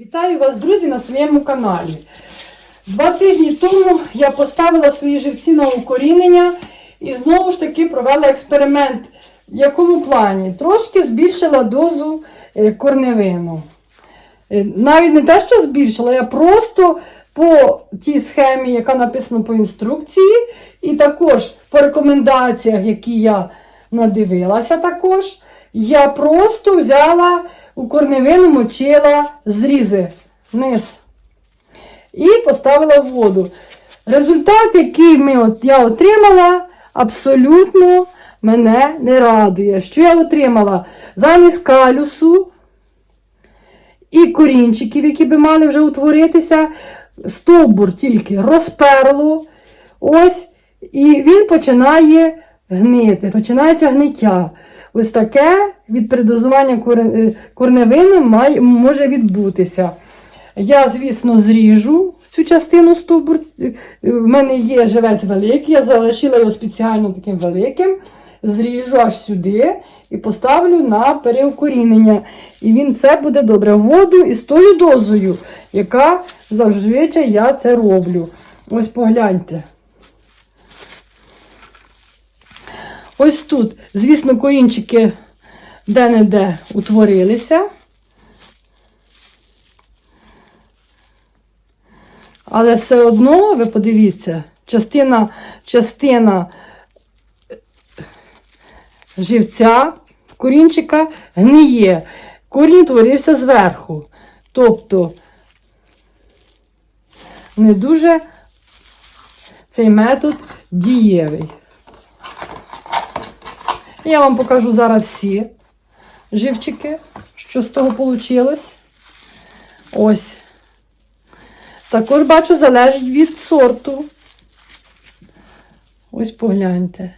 Вітаю вас, друзі, на своєму каналі. Два тижні тому я поставила свої живці на укорінення і знову ж таки провела експеримент. В якому плані? Трошки збільшила дозу е, корневину. Е, Навіть не те, що збільшила, я просто по тій схемі, яка написана по інструкції, і також по рекомендаціях, які я надивилася також, я просто взяла у корневину мочила зрізи вниз і поставила в воду. Результат, який ми от, я отримала, абсолютно мене не радує. Що я отримала? Замість калюсу і корінчиків, які би мали вже утворитися, стовбур тільки розперло. Ось, і він починає гнити, починається гниття. Ось таке від передозування е, корневином може відбутися. Я, звісно, зріжу цю частину стовбур. Е, В мене є живець великий, я залишила його спеціально таким великим. Зріжу аж сюди і поставлю на переукорінення. І він все буде добре. Воду і з тою дозою, яка зазвичай я це роблю. Ось погляньте. Ось тут, звісно, корінчики де-не-де утворилися. Але все одно, ви подивіться, частина, частина живця корінчика гниє. Корінь утворився зверху. Тобто не дуже цей метод дієвий. Я вам покажу зараз всі живчики, що з того вийшло. Ось. Також бачу, залежить від сорту. Ось погляньте.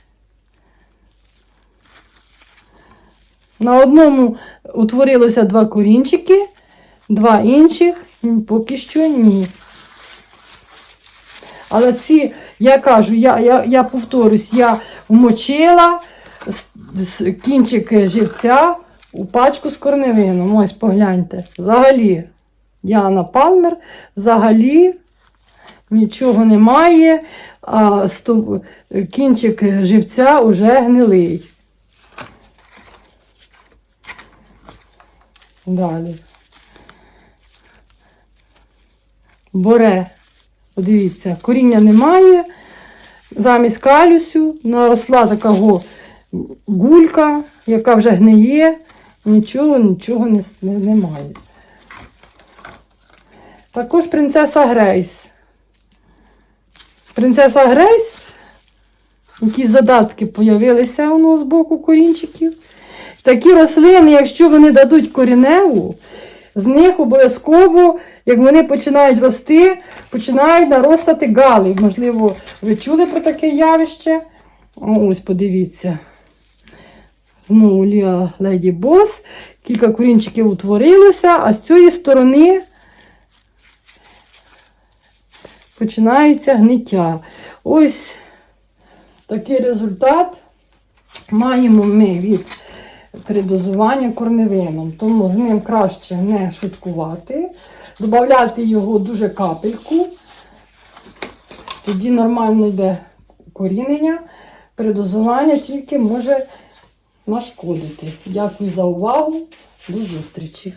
На одному утворилося два корінчики, два інших поки що ні. Але ці, я кажу, я, я, я повторюсь, я вмочила кінчик живця у пачку з корневином. Ось погляньте. Взагалі, Діана Палмер, взагалі нічого немає, а стов- кінчик живця вже гнилий. Далі. Боре. Подивіться, коріння немає. Замість калюсю наросла така го гулька, яка вже гниє. Нічого, нічого не, не, немає. Також принцеса Грейс. Принцеса Грейс, якісь задатки з'явилися у нас з боку корінчиків. Такі рослини, якщо вони дадуть коріневу, з них обов'язково, як вони починають рости, починають наростати гали. Можливо, ви чули про таке явище? Ось подивіться. Ну, Ліа Леді Бос. Кілька корінчиків утворилося, а з цієї сторони починається гниття. Ось такий результат маємо ми від передозування корневином. Тому з ним краще не шуткувати. Додати його дуже капельку. Тоді нормально йде корінення. Передозування тільки може нашкодити. Дякую за увагу. До зустрічі!